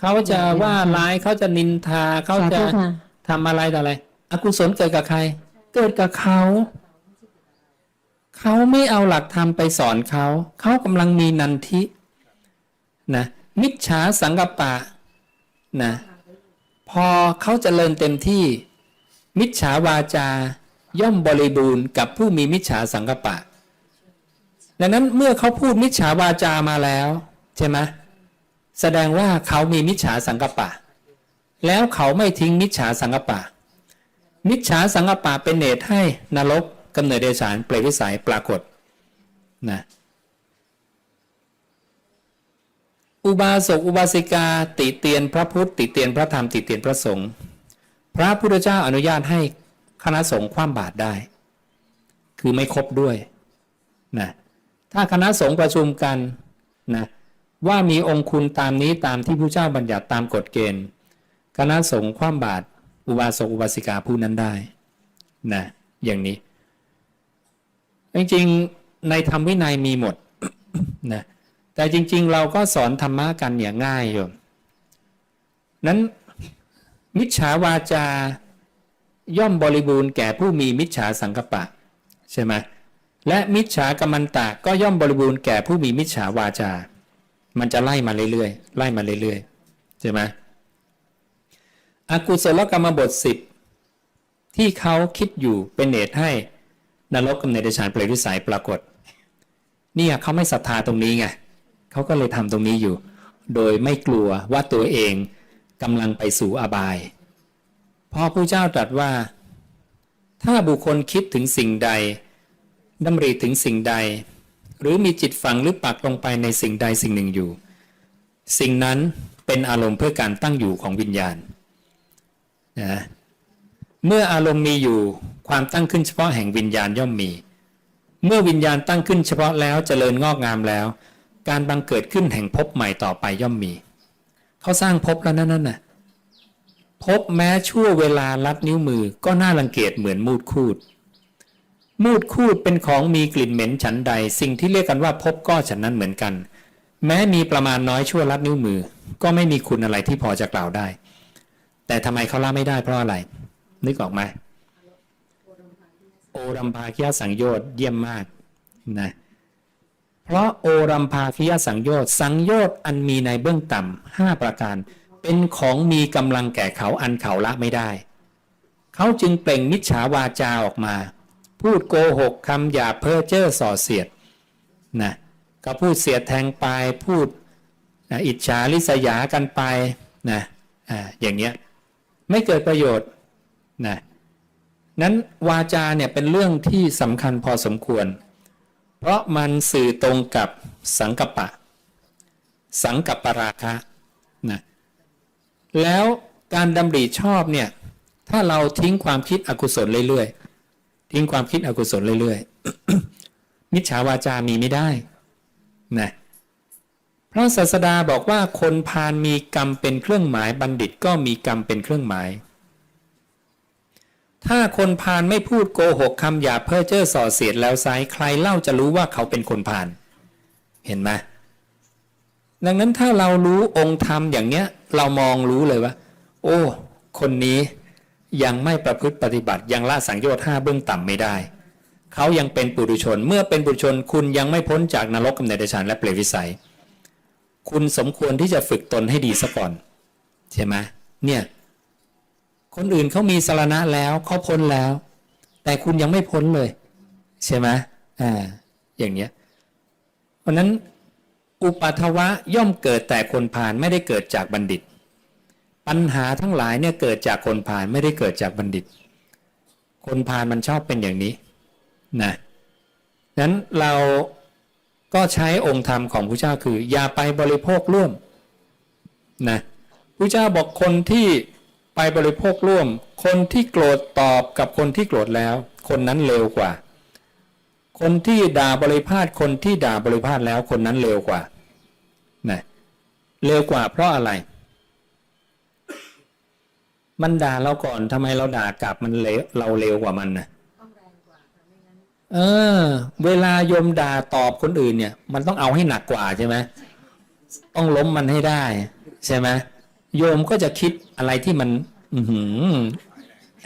เขาจะว่าร้ายเขาจะนินทาเขาสาจะธุค่ะทำอะไรต่ออะไรอกุศลเกิดกับใคร เกิดกับเขาเขาไม่เอาหลักธรรมไปสอนเขา เขากำลังมีนันทินะมิจฉาสังกปปะนะพอเขาเจริญเต็มที่ มิจฉาวาจาย่อมบริบูรณ์กับผู้มีมิจฉาสังกปปะดังนั้นเมื่อเขาพูดมิจฉาวาจามาแล้ว ใช่ไหม แสดงว่าเขามีมิจฉาสังกปะ แล้วเขาไม่ทิ้งมิจฉาสังกปะ มิจฉาสังกปปะเป็นเหตุให้นรกกำเนิดเดชานเปรตวิสัยปรากฏนะอุบาสกอุบาสิกาติเตียนพระพุทธติเตียนพระธรรมติเตียนพระสงฆ์พระพุทธเจ้าอนุญาตให้คณะสงฆ์คว่ำบาตรได้ คือไม่ครบด้วยนะถ้าคณะสงฆ์ประชุมกันนะ ว่ามีองค์คุณตามนี้ตามที่พระเจ้าบัญญัติตามกฎเกณฑ์ คณะสงฆ์คว่ำบาตรอุบาสกอุบาสิกาผู้นั้นได้นะอย่างนี้ จริงๆในธรรมวินัยมีหมดนะแต่จริง ๆ เราก็สอนธรรมะกันอย่างง่ายโยมนั้นมิจฉาวาจาย่อมบริบูรณ์แก่ผู้มีมิจฉาสังกปะใช่ไหมและมิจฉากรรมันตะก็ย่อมบริบูรณ์แก่ผู้มีมิจฉาวาจา มันจะไล่มาเรื่อยๆไล่มาเรื่อยๆใช่ไหมอกุศลกรรมบทสิบที่เขาคิดอยู่เป็นเหตุให้นรกกำเนิดเดชานเปรตวิสัยปรากฏเนี่ยเขาไม่ศรัทธาตรงนี้ไงเขาก็เลยทำตรงนี้อยู่ โดยไม่กลัวว่าตัวเองกำลังไปสู่อบายเพระผู้เจ้าตรัสว่า ถ้าบุคคลคิดถึงสิ่งใดดำริถึงสิ่งใด หรือมีจิตฝังหรือปักลงไปในสิ่งใดสิ่งหนึ่งอยู่ สิ่งนั้นเป็นอารมณ์เพื่อการตั้งอยู่ของวิญญาณนะเมื่ออารมณ์มีอยู่ความตั้งขึ้นเฉพาะแห่งวิญญาณย่อมมี เมื่อวิญญาณตั้งขึ้นเฉพาะแล้วเจริญงอกงามแล้ว การบังเกิดขึ้นแห่งภพใหม่ต่อไปย่อมมีเขาสร้างภพแล้วนั่นน่ะภพแม้ชั่วเวลาลัดนิ้วมือก็น่ารังเกียจเหมือนมูดคูด มูดคูดเป็นของมีกลิ่นเหม็นฉันใด สิ่งที่เรียกกันว่าภพก็ฉันนั้นเหมือนกัน แม้มีประมาณน้อยชั่วลัดนิ้วมือ ก็ไม่มีคุณอะไรที่พอจะกล่าวได้ แต่ทำไมเขาละไม่ได้เพราะอะไร นึกออกไหมโอรัมภาคิยสังโยชน์เยี่ยมมากนะเพราะโอรัมภาคิยสังโยชน์สังโยชน์อันมีในเบื้องต่ำห้าประการ เป็นของมีกำลังแก่เขาอันเขาละไม่ได้ เขาจึงเปล่งมิจฉาวาจาออกมา พูดโกหกคำหยาบเพ้อเจ้อส่อเสียดนะก็พูดเสียดแทงไปพูดนะอิจฉาริษยากันไปนะอ่าอย่างเงี้ยไม่เกิดประโยชน์นะนั้นวาจาเนี่ยเป็นเรื่องที่สำคัญพอสมควร เพราะมันสื่อตรงกับสังกัปปะ สังกัปปราคะนะแล้วการดำริชอบเนี่ยถ้าเราทิ้งความคิดอกุศลเรื่อยๆ ทิ้งความคิดอกุศลเรื่อยๆ มิจฉาวาจามีไม่ได้นะพระศาสดาบอกว่าคนพาลมีกรรมเป็นเครื่องหมายบัณฑิตก็มีกรรมเป็นเครื่องหมาย ถ้าคนพาลไม่พูดโกหกคำหยาเพ้อเจ้อส่อเสียดแล้วไซร้ใครเล่าจะรู้ว่าเขาเป็นคนพาลเห็นไหมดังนั้นถ้าเรารู้องค์ธรรมอย่างเนี้ย เรามองรู้เลยว่า โอ้ คนนี้ ยังไม่ประพฤติปฏิบัติยังละสังโยชน์ห้าเบื้องต่ำไม่ได้ เขายังเป็นปุถุชนเมื่อเป็นปุถุชนคุณยังไม่พ้นจากนรกกำเนิดเดชานและเปรตวิสัย คุณสมควรที่จะฝึกตนให้ดีซะก่อนใช่ไหมเนี่ยคนอื่นเขามีสารณะแล้วเขาพ้นแล้ว แต่คุณยังไม่พ้นเลย ใช่ไหมอ่าอย่างเนี้ยเพราะนั้นอุปัทวะย่อมเกิดแต่คนผ่านไม่ได้เกิดจากบัณฑิต ปัญหาทั้งหลายเนี่ยเกิดจากคนผ่านไม่ได้เกิดจากบัณฑิต คนผ่านมันชอบเป็นอย่างนี้นะนั้นเราก็ใช้องค์ธรรมของพระเจ้าคือ อย่าไปบริโภคร่วมนะพระเจ้าบอกคนที่ไปบริโภคร่วม คนที่โกรธตอบกับคนที่โกรธแล้ว คนนั้นเร็วกว่า คนที่ด่าบริพาทคนที่ด่าบริพาทแล้วคนนั้นเร็วกว่านะเร็วกว่าเพราะอะไร มันด่าเราก่อนทำไมเราด่ากลับมันเลวเราเร็วกว่ามันนะเออ เวลาโยมด่าตอบคนอื่นเนี่ย มันต้องเอาให้หนักกว่าใช่ไหมต้องล้มมันให้ได้ ใช่ไหมโยมก็จะคิดอะไรที่มัน อือหือ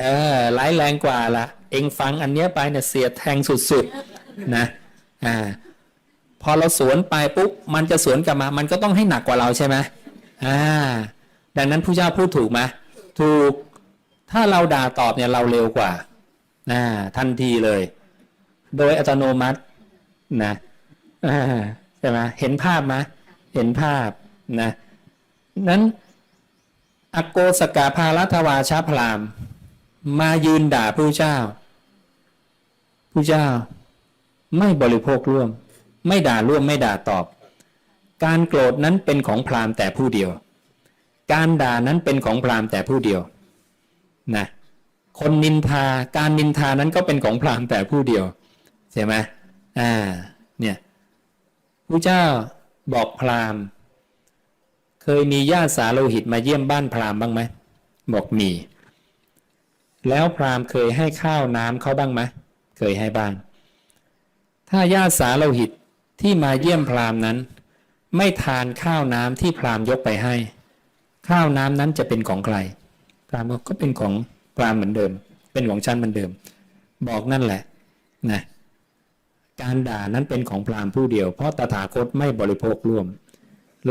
เออร้ายแรงกว่าละเองฟังอันเนี้ยไปเนี่ยเสียดแทงสุดๆนะอ่าพอเราสวนไปปุ๊บมันจะสวนกลับมา มันก็ต้องให้หนักกว่าเราใช่ไหมอ่า ดังนั้นผู้เจ้าพูดถูกไหม ถูก ถ้าเราด่าตอบเนี่ยเราเร็วกว่าทันทีเลย โดยอัตโนมัตินะใช่ไหมเห็นภาพไหมเห็นภาพนะนั้นอโกสกาภารัตวาชาพราม มายืนด่าผู้เจ้า ผู้เจ้า ไม่บริโภคร่วม ไม่ด่าร่วมไม่ด่าตอบ การโกรธนั้นเป็นของพรามแต่ผู้เดียว การด่านั้นเป็นของพราหมณ์แต่ผู้เดียวนะคนนินทาการนินทานั้นก็เป็นของพราหมณ์แต่ผู้เดียวใช่ไหมอ่าเนี่ยผู้เจ้าบอกพราหมณ์ เคยมีญาติสาโลหิตมาเยี่ยมบ้านพราหมณ์บ้างไหมบอกมี แล้วพราหมณ์เคยให้ข้าวน้ำเขาบ้างไหมเคยให้บ้าง ถ้าญาติสาโลหิตที่มาเยี่ยมพราหมณ์นั้น ไม่ทานข้าวน้ำที่พราหมณ์ยกไปให้ ข้าวน้ำนั้นจะเป็นของใครพรามกก็เป็นของพรามเหมือนเดิม เป็นของฉันเหมือนเดิม บอกนั่นแหละนะการด่านั้นเป็นของพรามผู้เดียว เพราะตถาคตไม่บริโภคร่วม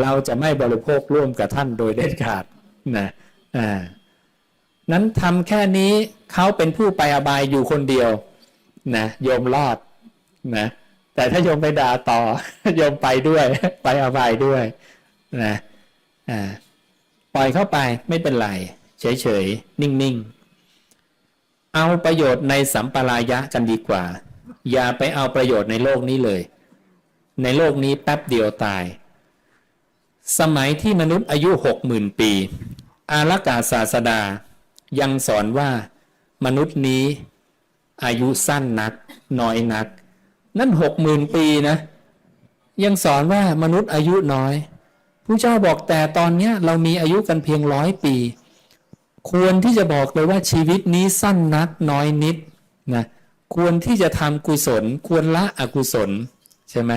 เราจะไม่บริโภคร่วมกับท่านโดยเด็ดขาดนะอ่านั้นทำแค่นี้เขาเป็นผู้ไปอบายอยู่คนเดียวนะโยมรอดนะแต่ถ้าโยมไปด่าต่อโยมไปด้วย ไปอบายด้วยนะอ่า ปล่อยเข้าไปไม่เป็นไร เฉยๆ นิ่งๆ เอาประโยชน์ในสัมปรายะกันดีกว่า อย่าไปเอาประโยชน์ในโลกนี้เลย ในโลกนี้แป๊บเดียวตาย สมัยที่มนุษย์อายุหกหมื่นปี อารักาศาสดา ยังสอนว่ามนุษย์นี้อายุสั้นนัก น้อยนัก นั่นหกหมื่นปีนะ ยังสอนว่ามนุษย์อายุน้อย ผู้เจ้าบอกแต่ตอนเนี้ยเรามีอายุกันเพียงร้อยปี ควรที่จะบอกเลยว่าชีวิตนี้สั้นนักน้อยนิดนะควรที่จะทำกุศล ควรละอกุศลใช่ไหม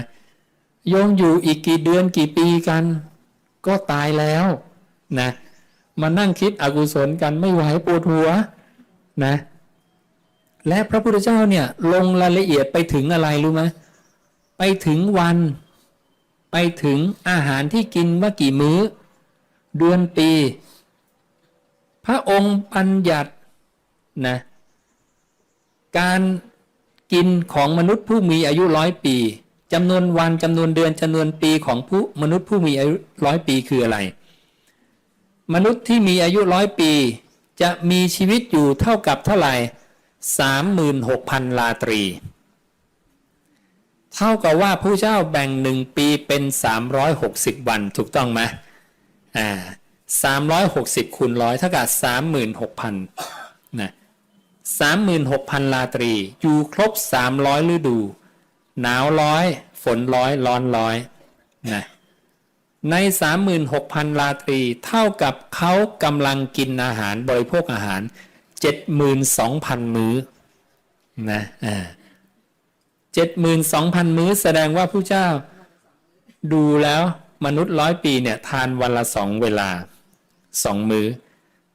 โยมอยู่อีกกี่เดือนกี่ปีกัน ก็ตายแล้วนะมานั่งคิดอกุศลกันไม่ไหวปวดหัวนะและพระพุทธเจ้าเนี่ยลงรายละเอียดไปถึงอะไรรู้ไหมไปถึงวัน ไปถึงอาหารที่กินว่ากี่มื้อ เดือนปี พระองค์บัญญัตินะการกินของมนุษย์ผู้มีอายุร้อยปีจำนวนวันจำนวนเดือนจำนวนปีของผู้มนุษย์ผู้มีอายุร้อยปีคืออะไร มนุษย์ที่มีอายุร้อยปี จะมีชีวิตอยู่เท่ากับเท่าไหร่สามหมื่นหกพันลาตรี เท่ากับว่าผู้เจ้าแบ่งหนึ่งปีเป็นสามร้อยหกสิบวันถูกต้องไหมอ่าสามร้อยหกสิบคูณร้อยเท่ากับสามหมื่นหกพันนะสามหมื่นหกพันลาตรี อยู่ครบสามร้อยฤดู หนาวร้อย ฝนร้อย ร้อนร้อยนะใน 36,000 ลาตรี เท่ากับเขากำลังกินอาหารบริโภคอาหาร 72,000 มื้อนะอ่า 72,000มื้อแสดงว่าผู้เจ้า ดูแล้วมนุษย์ร้อยปีเนี่ยทานวันละสองเวลาสองมื้อ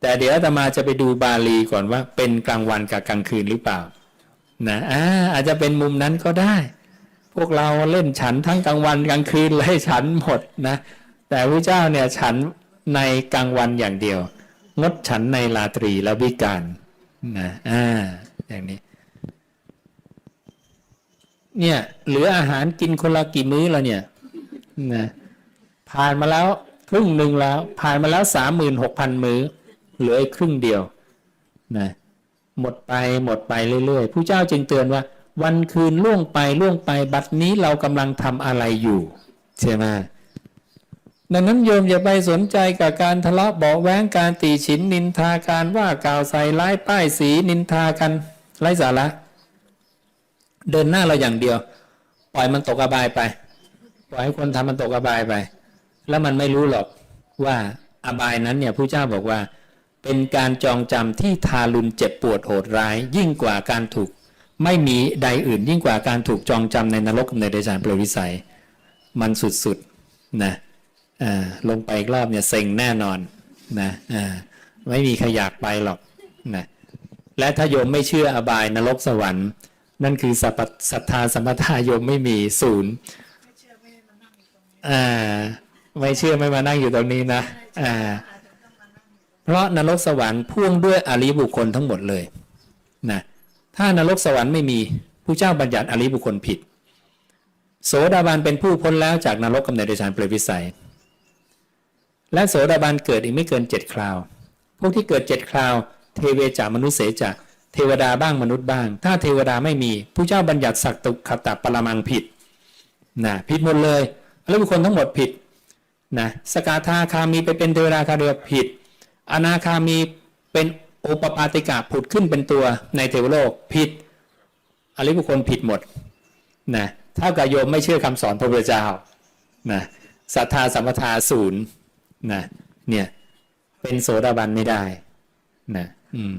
แต่เดี๋ยวอาตมาจะไปดูบาลีก่อนว่าเป็นกลางวันกับกลางคืนหรือเปล่านะอ่าอาจจะเป็นมุมนั้นก็ได้ พวกเราเล่นฉันทั้งกลางวันกลางคืนเลยฉันหมดนะ แต่พระเจ้าเนี่ยฉันในกลางวันอย่างเดียว งดฉันในราตรีและวิการนะอ่าอย่างนี้ เนี่ย เหลืออาหารกินคนละกี่มื้อแล้วเนี่ยนะผ่านมาแล้วครึ่งหนึ่งแล้ว ผ่านมาแล้วสามหมื่นหกพันมื้อ เหลืออีกครึ่งเดียวนะหมดไปหมดไปเรื่อยๆผู้เจ้าจึงเตือนว่า วันคืนล่วงไปล่วงไปบัดนี้เรากำลังทำอะไรอยู่ ใช่ไหมดังนั้นโยมอย่าไปสนใจกับการทะเลาะเบาะแว้งการตีฉินนินทาการว่ากล่าวใส่ร้ายป้ายสีนินทากันไร้สาระ เดินหน้าเราอย่างเดียว ปล่อยมันตกอบายไป ปล่อยให้คนทำมันตกอบายไป แล้วมันไม่รู้หรอกว่าอบายนั้นเนี่ยผู้เจ้าบอกว่า เป็นการจองจำที่ทารุณเจ็บปวดโหดร้าย ยิ่งกว่าการถูก ไม่มีใดอื่นยิ่งกว่าการถูกจองจำในนรกในเดชานเปรตวิสัย มันสุดๆนะอ่าลงไปอีกรอบเนี่ยเซ็งแน่นอนนะอ่าไม่มีใครอยากไปหรอกนะและถ้าโยมไม่เชื่ออบายนรกสวรรค์ นั่นคือสัพพศรัทธาสัมปทาโยมไม่มีศูนย์ไม่เชื่อไม่มานั่งอยู่ตรงนี้นะเพราะนรกสวรรค์พ่วงด้วยอริบุคคลทั้งหมดเลยนะถ้านรกสวรรค์ไม่มีผู้เจ้าบัญญัติอริบุคคลผิด โสดาบันเป็นผู้พ้นแล้วจากนรกกำเนิดเดชานเปรตวิสัย และโสดาบันเกิดอีกไม่เกินเจ็ดคราว พวกที่เกิดเจ็ดคราว เทเวจามนุษย์เสจะ เทวดาบ้างมนุษย์บ้าง ถ้าเทวดาไม่มีผู้เจ้าบัญญัติสักตุขตะปรมังผิดนะผิดหมดเลยแล้วบุคคลทั้งหมดผิดนะสกาธาคามีไปเป็นเทวดาคาเดียผิด อนาคามีเป็นโอปปาติกะผุดขึ้นเป็นตัวในเทวโลกผิดอริบุคคลผิดหมดนะเท่ากับโยมไม่เชื่อคำสอนพระพุทธเจ้านะศรัทธาสัมปทาศูนย์นะเนี่ยเป็นโสดาบันไม่ได้นะอืม